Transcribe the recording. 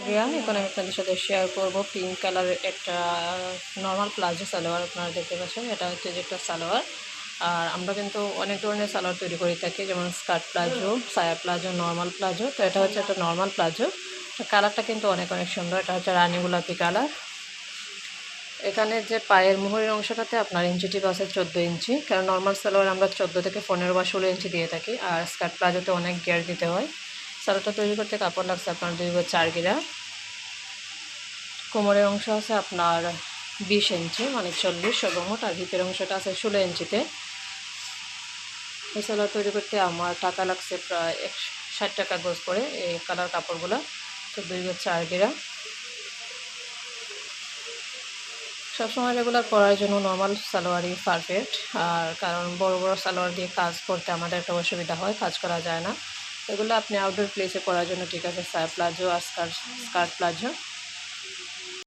রিয়ান এখন আমি আপনাদের সাথে শেয়ার করব। পিঙ্ক কালারের একটা নর্মাল প্লাজো সালোয়ার আপনারা দেখতে পাচ্ছেন। এটা হচ্ছে যে একটা সালোয়ার আর আমরা কিন্তু অনেক ধরনের সালোয়ার তৈরি করে থাকি, যেমন স্কার্ট প্লাজো সায়া প্লাজো নর্মাল প্লাজো তো এটা হচ্ছে একটা নর্মাল প্লাজো কালারটা কিন্তু অনেক অনেক সুন্দর। এটা হচ্ছে রানী গোলাপি কালার এখানে যে পায়ের মুহুরের অংশটাতে আপনার ইঞ্চি টিপ আছে চোদ্দ ইঞ্চি কারণ নর্মাল সালোয়ার আমরা চোদ্দ থেকে পনেরো বা ষোলো ইঞ্চি দিয়ে থাকি। আর স্কার্ট প্লাজোতে অনেক গিয়ার দিতে হয়। সালোয়ারটা তৈরি করতে কাপড় লাগছে আপনার দুই বা চার গিরা। কোমরের অংশ আছে আপনার বিশ ইঞ্চি মানে চল্লিশ সর্বমোট আর হিপের অংশটা আছে ষোলো ইঞ্চিতে। এই সালোয়ার তৈরি করতে আমার টাকা লাগছে প্রায় এক ষাট টাকা গোজ করে এই কালার কাপড়গুলো। তো দুই বা চার গিরা। সবসময় রেগুলার পরার জন্য নর্মাল সালোয়ারই পারফেক্ট আর কারণ বড় বড় সালোয়ার দিয়ে কাজ করতে আমাদের একটা অসুবিধা হয়, কাজ করা যায় না। এগুলো আপনি আউটডোর প্লেসে পরার জন্য ঠিক আছে? সায়া প্লাজো আর স্কার্ট স্কার্ট প্লাজো